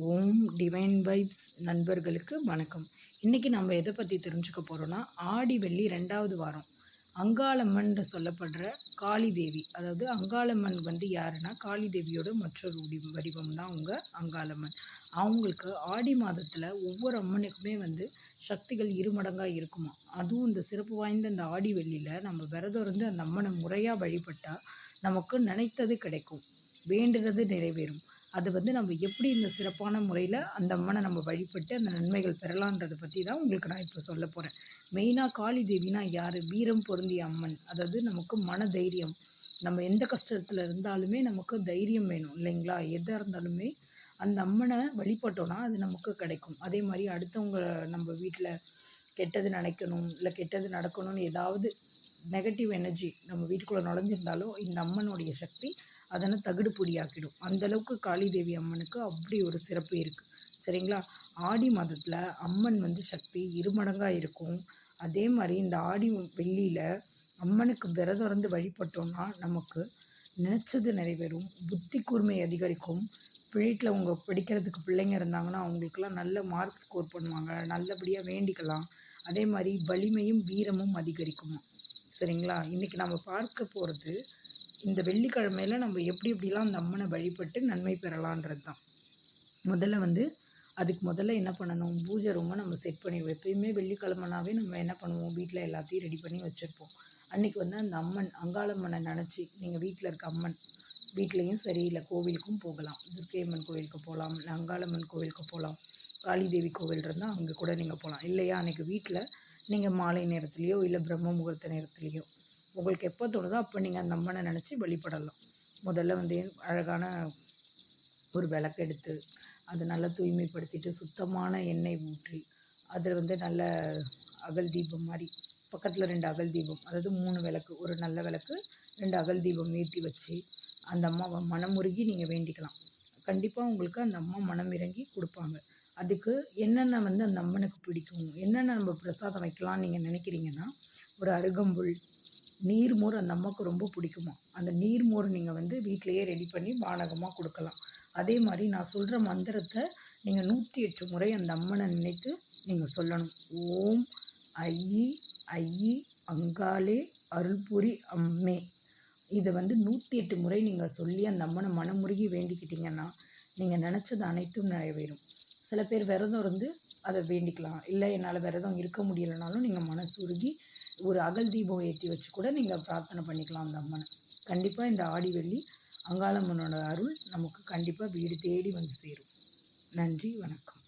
ஓம் divine vibes நண்பர்களுக்கு வணக்கம். இன்றைக்கி நம்ம எதை பற்றி தெரிஞ்சுக்க போகிறோன்னா ஆடி வெள்ளி ரெண்டாவது வாரம். அங்காளம்மன் சொல்லப்படுற காளி தேவி அதாவது அங்காளம்மன் வந்து யாருன்னா காளி தேவியோட மற்றொரு உடி வடிவம் தான் அவங்க அங்காளம்மன். அவங்களுக்கு ஆடி மாதத்தில் ஒவ்வொரு அம்மனுக்குமே வந்து சக்திகள் இருமடங்காக இருக்குமா? அதுவும் இந்த சிறப்பு வாய்ந்த இந்த ஆடி வெள்ளியில் நம்ம விரதம் இருந்து அந்த அம்மனை முறையாக வழிபட்டால் நமக்கு நினைத்தது கிடைக்கும். வேண்டுறது நிறைவேறும். அது வந்து நம்ம எப்படி இந்த சிறப்பான முறையில் அந்த அம்மனை நம்ம வழிபட்டு அந்த நன்மைகள் பெறலான்றதை பற்றி தான் உங்களுக்கு நான் இப்போ சொல்ல போகிறேன் மெயினாக காளி தேவினா யார்? வீரம் பொருந்திய அம்மன். அதாவது நமக்கு மன தைரியம் நம்ம எந்த கஷ்டத்தில் இருந்தாலுமே நமக்கு தைரியம் வேணும் இல்லைங்களா? எதாக இருந்தாலுமே அந்த அம்மனை வழிபட்டோன்னா அது நமக்கு கிடைக்கும். அதே மாதிரி அடுத்தவங்க நம்ம வீட்டில் கெட்டது நினைக்கணும் இல்லை கெட்டது நடக்கணும்னு ஏதாவது நெகட்டிவ் எனர்ஜி நம்ம வீட்டுக்குள்ளே நுழைஞ்சிருந்தாலும் இந்த அம்மனுடைய சக்தி அதனை தகுடு பொடியாக்கிடும். அந்தளவுக்கு காளிதேவி அம்மனுக்கு அப்படி ஒரு சிறப்பு இருக்குது சரிங்களா? ஆடி மாதத்தில் அம்மன் வந்து சக்தி இருமடங்காக இருக்கும். அதே மாதிரி இந்த ஆடி வெள்ளியில் அம்மனுக்கு விரதம் வழிபட்டோம்னா நமக்கு நினச்சது நிறைவேறும். புத்தி கூர்மை அதிகரிக்கும். வீட்டில் உங்கள் படிக்கிறதுக்கு பிள்ளைங்க இருந்தாங்கன்னா அவங்களுக்கெல்லாம் நல்ல மார்க் ஸ்கோர் பண்ணுவாங்க. நல்லபடியாக வேண்டிக்கலாம். அதே மாதிரி வலிமையும் வீரமும் அதிகரிக்குமா? சரிங்களா? இன்றைக்கி நம்ம பார்க்க போகிறது இந்த வெள்ளிக்கிழமையில் நம்ம எப்படி எப்படிலாம் அந்த அம்மனை வழிபட்டு நன்மை பெறலான்றது தான் முதல்ல வந்து அதுக்கு முதல்ல என்ன பண்ணணும்? பூஜை ரூமை நம்ம செட் பண்ணிடுவோம். எப்பயுமே வெள்ளிக்கிழமைனாவே நம்ம என்ன பண்ணுவோம்? வீட்டில் எல்லாத்தையும் ரெடி பண்ணி வச்சுருப்போம். அன்றைக்கி வந்து அந்த அம்மன் அங்காளம்மனை நினச்சி நீங்கள் வீட்டில் இருக்க அம்மன் வீட்லேயும் சரி இல்லை கோவிலுக்கும் போகலாம். துர்க்கையம்மன் கோவிலுக்கு போகலாம் இல்லை அங்காளம்மன் கோவிலுக்கு போகலாம் காளிதேவி கோவில் இருந்தால் அங்கே கூட நீங்கள் போகலாம். இல்லையா? அன்றைக்கி வீட்டில் நீங்கள் மாலை நேரத்துலேயோ இல்லை பிரம்ம முகூர்த்த நேரத்துலேயோ. உங்களுக்கு எப்போ தோணுதோ அப்போ நீங்கள் அந்த அம்மனை நினச்சி வெளிப்படலாம். முதல்ல வந்து அழகான ஒரு விளக்கு எடுத்து அதை நல்லா தூய்மைப்படுத்திட்டு சுத்தமான எண்ணெய் ஊற்றி அதில் வந்து நல்ல அகல் தீபம் மாதிரி பக்கத்தில் ரெண்டு அகல் தீபம் அதாவது மூணு விளக்கு ஒரு நல்ல விளக்கு ரெண்டு அகல் தீபம் ஏற்றி வச்சு அந்த அம்மாவை மனமுருகி நீங்கள் வேண்டிக்கலாம். கண்டிப்பாக உங்களுக்கு அந்த அம்மா மனம் இறங்கி கொடுப்பாங்க. அதுக்கு என்னென்ன வந்து அந்த அம்மனுக்கு பிடிக்கும் என்னென்ன நம்ம பிரசாதம் வைக்கலாம்னு நீங்கள் நினைக்கிறீங்கன்னா ஒரு அருகம்புல் நீர்மோர் அந்த அம்மாவுக்கு ரொம்ப பிடிக்குமா? அந்த நீர்மோர் நீங்கள் வந்து வீட்டிலையே ரெடி பண்ணி பானகமாக கொடுக்கலாம். அதே மாதிரி நான் சொல்கிற மந்திரத்தை நீங்கள் நூற்றி எட்டு முறை அந்த அம்மனை நினைத்து நீங்கள் சொல்லணும். ஓம் ஐயி ஐயி அங்காலே அருள்புரி அம்மே. இதை வந்து நூற்றி எட்டு முறை நீங்கள் சொல்லி அந்த அம்மனை மனமுருகி வேண்டிக்கிட்டிங்கன்னா நீங்கள் நினச்சது அனைத்தும் நிறைவேறும். சில பேர் விரதம் இருந்து அதை வேண்டிக்கலாம். இல்லை என்னால் விரதம் இருக்க முடியலைனாலும் நீங்கள் மனசு உருகி ஒரு அகல் தீபம் ஏற்றி வச்சு கூட நீங்கள் பிரார்த்தனை பண்ணிக்கலாம் அந்த அம்மனை. கண்டிப்பாக இந்த ஆடி வெள்ளி அங்காளம்மனோட அருள் நமக்கு கண்டிப்பாக வீடு தேடி வந்து சேரும். நன்றி வணக்கம்.